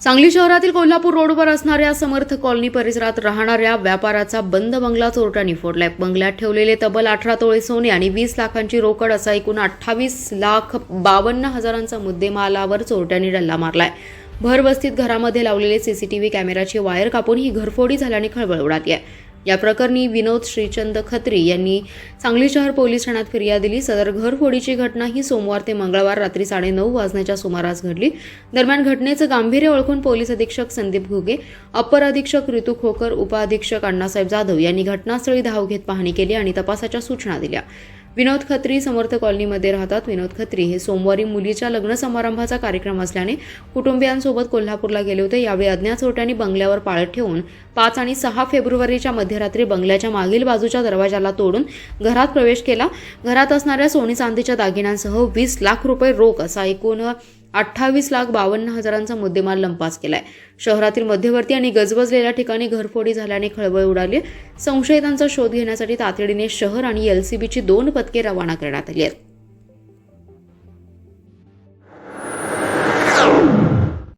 सांगली शहरातील कोल्हापूर रोडवर असणाऱ्या समर्थ कॉलनी परिसरात राहणाऱ्या व्यापाराचा बंद बंगला चोरट्यांनी फोडलाय. बंगल्यात ठेवलेले तब्बल अठरा तोळे सोने आणि वीस लाखांची रोकड असा एकूण अठ्ठावीस लाख बावन्न हजारांचा मुद्देमालावर चोरट्यांनी डल्ला मारलाय. भरवस्तीत घरामध्ये लावलेले सीसीटीव्ही कॅमेराची वायर कापून ही घरफोडी झाल्याने खळबळ उडाली आहे. या प्रकरणी विनोद श्रीचंद खत्री यांनी सांगली शहर पोलीस ठाण्यात फिर्याद दिली. सदर घरफोडीची घटना ही सोमवार ते मंगळवार रात्री साडेनऊ वाजण्याच्या सुमारास घडली. दरम्यान घटनेचं गांभीर्य ओळखून पोलीस अधीक्षक संदीप घुगे अप्पर अधीक्षक ऋतू खोकर उपअधीक्षक अण्णासाहेब जाधव यांनी घटनास्थळी धाव घेत पाहणी केली आणि तपासाच्या सूचना दिल्या. विनोद खत्री समर्थ कॉलनीमध्ये राहतात. विनोद खत्री हे सोमवारी मुलीच्या लग्न समारंभाचा कार्यक्रम असल्याने कुटुंबियांसोबत कोल्हापूरला गेले होते. यावेळी अज्ञात चोरट्यांनी बंगल्यावर पाळत ठेवून पाच आणि सहा फेब्रुवारीच्या मध्यरात्री बंगल्याच्या मागील बाजूच्या दरवाजाला तोडून घरात प्रवेश केला. घरात असणाऱ्या सोने चांदीच्या दागिन्यांसह वीस लाख रुपये रोख असा एकूण अठ्ठावीस लाख बावन्न हजारांचा मुद्देमाल लंपास केलाय. शहरातील मध्यवर्ती आणि गजबजलेल्या ठिकाणी घरफोडी झाल्याने खळबळ उडाली. संशयितांचा शोध घेण्यासाठी तातडीने शहर आणि एलसीबीची दोन पथके रवाना करण्यात आली आहेत.